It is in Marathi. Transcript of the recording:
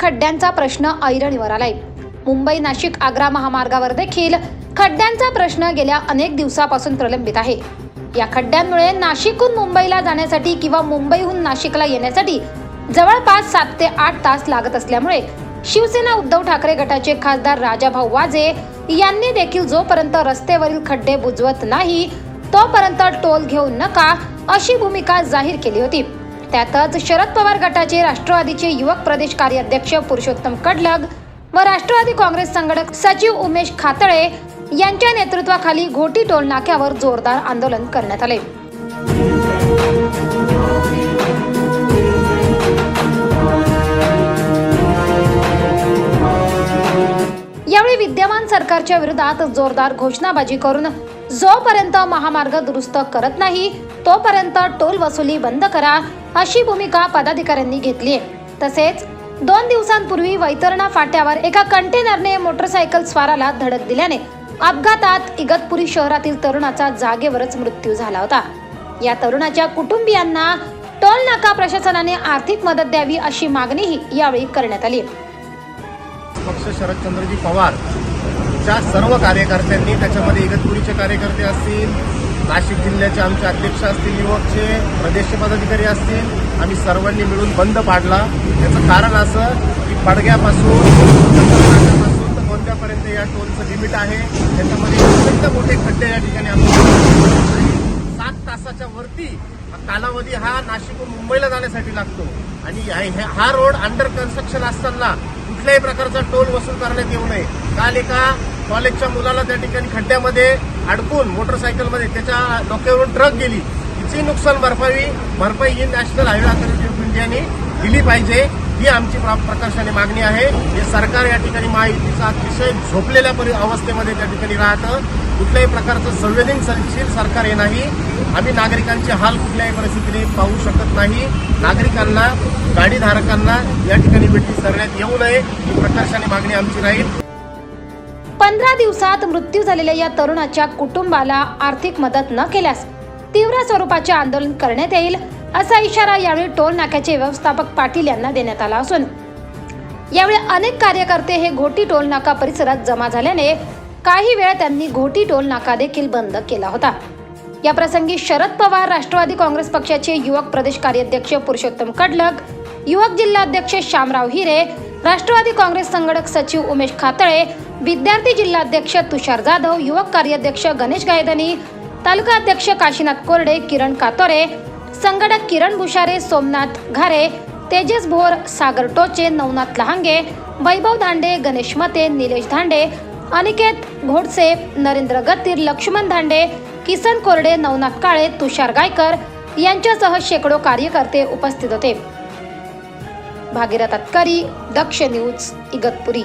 खड्ड्यांचा प्रश्न ऐरणीवर आलाय. मुंबई नाशिक आग्रा महामार्गावर देखील खड्ड्यांचा प्रश्न गेल्या अनेक दिवसापासून प्रलंबित आहे. या खड्ड्यांमुळे नाशिकहून मुंबईला जाण्यासाठी किंवा मुंबईहून नाशिकला येण्यासाठी जवळपास सात ते आठ तास लागत असल्यामुळे शिवसेना उद्धव ठाकरे गटाचे खासदार राजाभाऊ वाजे यांनी देखील जोपर्यंत रस्त्यावरील खड्डे बुजवत नाही तोपर्यंत टोल घेऊ नका अशी भूमिका जाहीर केली होती. त्यातच शरद पवार गटाचे राष्ट्रवादीचे युवक प्रदेश कार्याध्यक्ष पुरुषोत्तम कडलग व राष्ट्रवादी काँग्रेस संघटक सचिव उमेश खातळे यांच्या नेतृत्वाखाली घोटी टोल नाक्यावर जोरदार आंदोलन करण्यात आले. यावेळी विद्यमान सरकारच्या विरोधात जोरदार घोषणाबाजी करून जोपर्यंत महामार्ग दुरुस्त करत नाही तोपर्यंत टोल वसुली बंद करा अशी भूमिका पदाधिकाऱ्यांनी घेतली आहे. तसेच दोन दिवसांपूर्वी वैतरणा फाट्यावर एका कंटेनरने मोटरसायकल स्वाराला धडक दिल्याने अपघातात इगतपुरी शहरातील तरुणाचा जागेवरच मृत्यू झाला होता. या तरुणाच्या कुटुंबियांना टोल नाका प्रशासनाने आर्थिक मदत द्यावी अशी मागणीही यावेळी करण्यात आली पक्ष शरदचंद्रजी पवार च्या सर्व कार्यकर्त्यांनी त्याच्यामध्ये इगतपुरीचे कार्यकर्ते असतील नाशिक जिल्ह्याचे आमचे अध्यक्ष असतील युवकचे प्रदेश पदाधिकारी असतील आम्ही सर्वांनी मिळून बंद पाडला. याचं कारण असं की पडग्यापासून तर कोणत्यापर्यंत या टोलचं लिमिट आहे. त्याच्यामध्ये अत्यंत मोठे खड्डे या ठिकाणी आम्ही सात तासाच्या वरती कालावधी हा नाशिकहून मुंबईला जाण्यासाठी लागतो. आणि हा रोड अंडर कन्स्ट्रक्शन असताना कुठल्याही प्रकारचा टोल वसूल करण्यात येऊ नये. काल एका कॉलेजच्या मुलाला त्या ठिकाणी खड्ड्यामध्ये अडकून मोटरसायकलमध्ये त्याच्या डोक्यावरून ट्रक गेली. तिची नुकसान भरपाई भरपाई ही नॅशनल हायवे अथॉरिटी ऑफ इंडियाने दिली पाहिजे. ही आमची प्रा- प्रकर्षाने मागणी आहे. हे सरकार या ठिकाणी महायुतीचा अतिशय झोपलेल्या परि अवस्थेमध्ये त्या ठिकाणी राहतं. कुठल्याही प्रकारचं संवेदनशील सरकार हे नाही. आम्ही नागरिकांचे हाल कुठल्याही परिस्थितीने पाहू शकत नाही. नागरिकांना गाडीधारकांना या ठिकाणी भेटी सरण्यात येऊ नये. ही प्रकर्षाने मागणी आमची राहील. पंधरा दिवसात मृत्यू झालेल्या या तरुणाच्या कुटुंबाला आर्थिक मदत न केल्यास तीव्र स्वरूपाचे आंदोलन करण्यात येईल असा इशारा यावेळी टोल नाक्याचे व्यवस्थापक पाटील यांना देण्यात आला असून यावेळी अनेक कार्यकर्ते हे घोटी टोल नाका परिसरात जमा झाल्याने काही वेळ त्यांनी घोटी टोल नाका देखील बंद केला होता. या प्रसंगी शरद पवार राष्ट्रवादी काँग्रेस पक्षाचे युवक प्रदेश कार्याध्यक्ष पुरुषोत्तम कडलक युवक जिल्हाध्यक्ष श्यामराव हिरे राष्ट्रवादी काँग्रेस संघटक सचिव उमेश खातळे विद्यार्थी जिल्हाध्यक्ष तुषार जाधव युवक कार्याध्यक्ष गणेश गायधनी तालुका अध्यक्ष काशीनाथ कोरडे किरण कातोरे संघटक किरण भुषारे सोमनाथ घारे तेजस भोर सागर टोचे नवनाथ लहांगे वैभव धांडे गणेश मते निलेश धांडे अनिकेत घोडसे नरेंद्र गतीर लक्ष्मण धांडे किसन कोरडे नवनाथ काळे तुषार गायकर यांच्यासह शेकडो कार्यकर्ते उपस्थित होते. भागीरथ अतकारी दक्ष न्यूज इगतपुरी.